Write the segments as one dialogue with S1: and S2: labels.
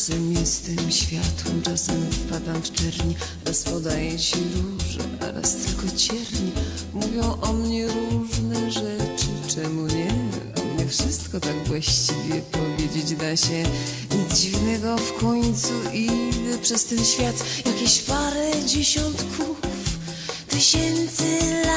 S1: Czasem jestem światłem, czasem wpadam w czerni Raz podaję ci róże, a raz tylko cierni. Mówią o mnie różne rzeczy, czemu nie? O mnie wszystko tak właściwie powiedzieć da się. Nic dziwnego w końcu idę przez ten świat. Jakieś parę dziesiątków tysięcy lat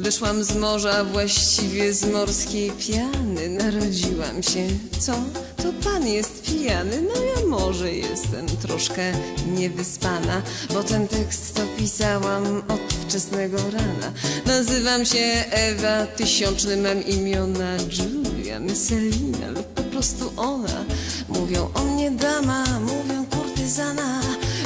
S1: Wyszłam z morza, właściwie z morskiej piany. Narodziłam się, co? To pan jest pijany? No ja może jestem troszkę niewyspana Bo ten tekst to pisałam od wczesnego rana. Nazywam się Ewa, tysiączny mam imiona Julia, Messelina lub po prostu ona. Mówią o mnie dama, mówią kurtyzana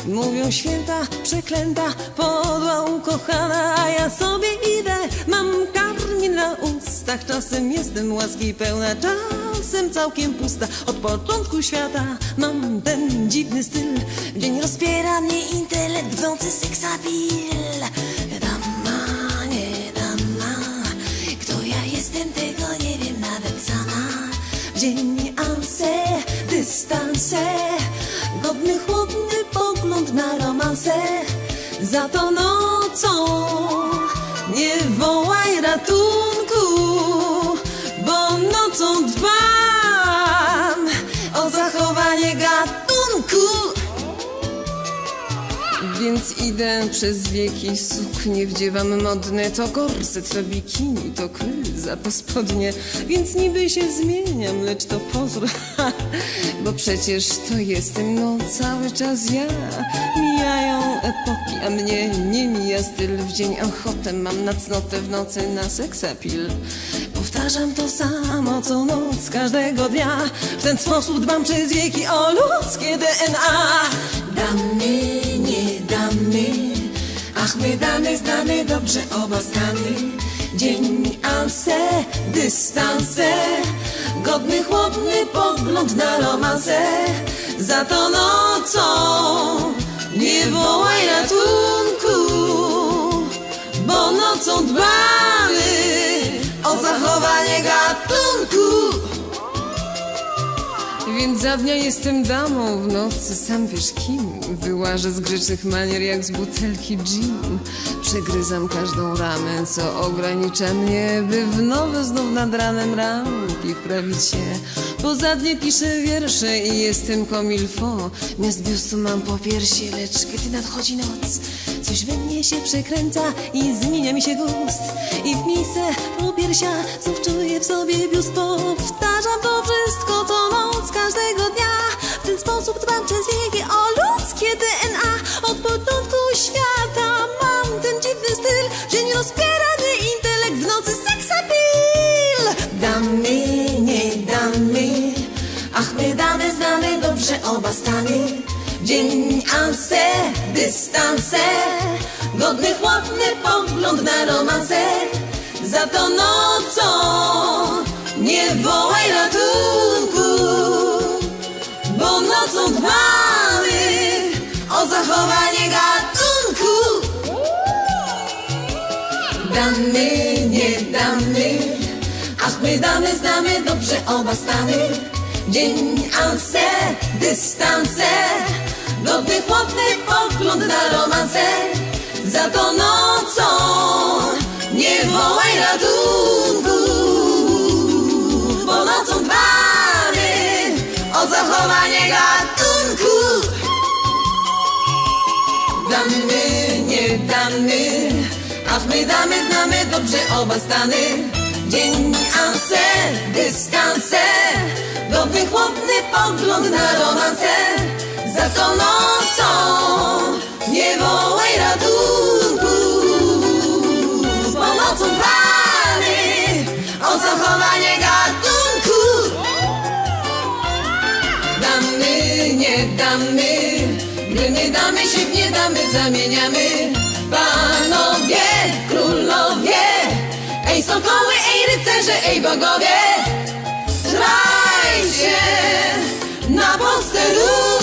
S1: Mówią święta, przeklęta, podła ukochana A ja sobie idę, mam karmin na ustach Czasem jestem łaski pełna, czasem całkiem pusta. Od początku świata mam ten dziwny styl. Dzień rozpiera mnie intelekt, brnący seksapil Dama, nie dama Kto ja jestem, tego nie wiem nawet sama. Dzień anse, dystanse Godny, chłodny romanse Za to nocą. Nie wołaj ratunku Bo nocą dbam więc idę przez wieki, suknie wdziewam modne. To korset, to bikini, to kryza, to spodnie. Więc niby się zmieniam, lecz to pozór Bo przecież to jestem, no cały czas ja. Mijają epoki, a mnie nie mija styl. W dzień ochotę mam na cnotę, w nocy na seksapil. Powtarzam to samo co noc każdego dnia. W ten sposób dbam przez wieki o ludzkie DNA Damy, nie Ach, my damy, znamy dobrze oba stany Dzień anse, dystanse. Godny, chłodny pogląd na romanse. Za to nocą nie wołaj ratunku Bo nocą dbamy więc za dnia jestem damą, w nocy. Sam wiesz kim Wyłażę z grzecznych manier jak z butelki gin. Przegryzam każdą ramę, co ogranicza mnie By w nowe znów nad ranem ramki wprawić się. Poza dnie piszę wiersze i jestem komilfo Miast biustu mam po piersi, lecz kiedy nadchodzi noc Coś we mnie się przekręca i zmienia mi się gust. I w misę po piersia znów czuję w sobie biust. Powtarzam to wszystko dbam przez o ludzkie DNA Od początku świata mam ten dziwny styl Dzień rozpiera mnie intelekt, w nocy seksapil Damy, nie damy Ach, my damy, znamy dobrze oba stany. Dzień anse, dystanse. Godny, chłodny pogląd na romanse. Za to nocą nie wołaj ratunku Ach, my damy, znamy dobrze oba stany. Dzień anse, dystanse. Godny, chłodny pogląd na romanse. Za to nocą nie wołaj ratunku Bo nocą dbamy o zachowanie gatunku. Damy, nie damy Ach, my damy, znamy dobrze oba stany Dzień anse, dystanse Godny, chłodny pogląd na romanse. Za to nocą nie wołaj ratunku Bo nocą dbamy o zachowanie gatunku. Damy, nie damy. Gdy my damy się nie damy zamieniamy. Panowie, królowie Ej sokoły, rycerze, ej bogowie Trajcie na posterunku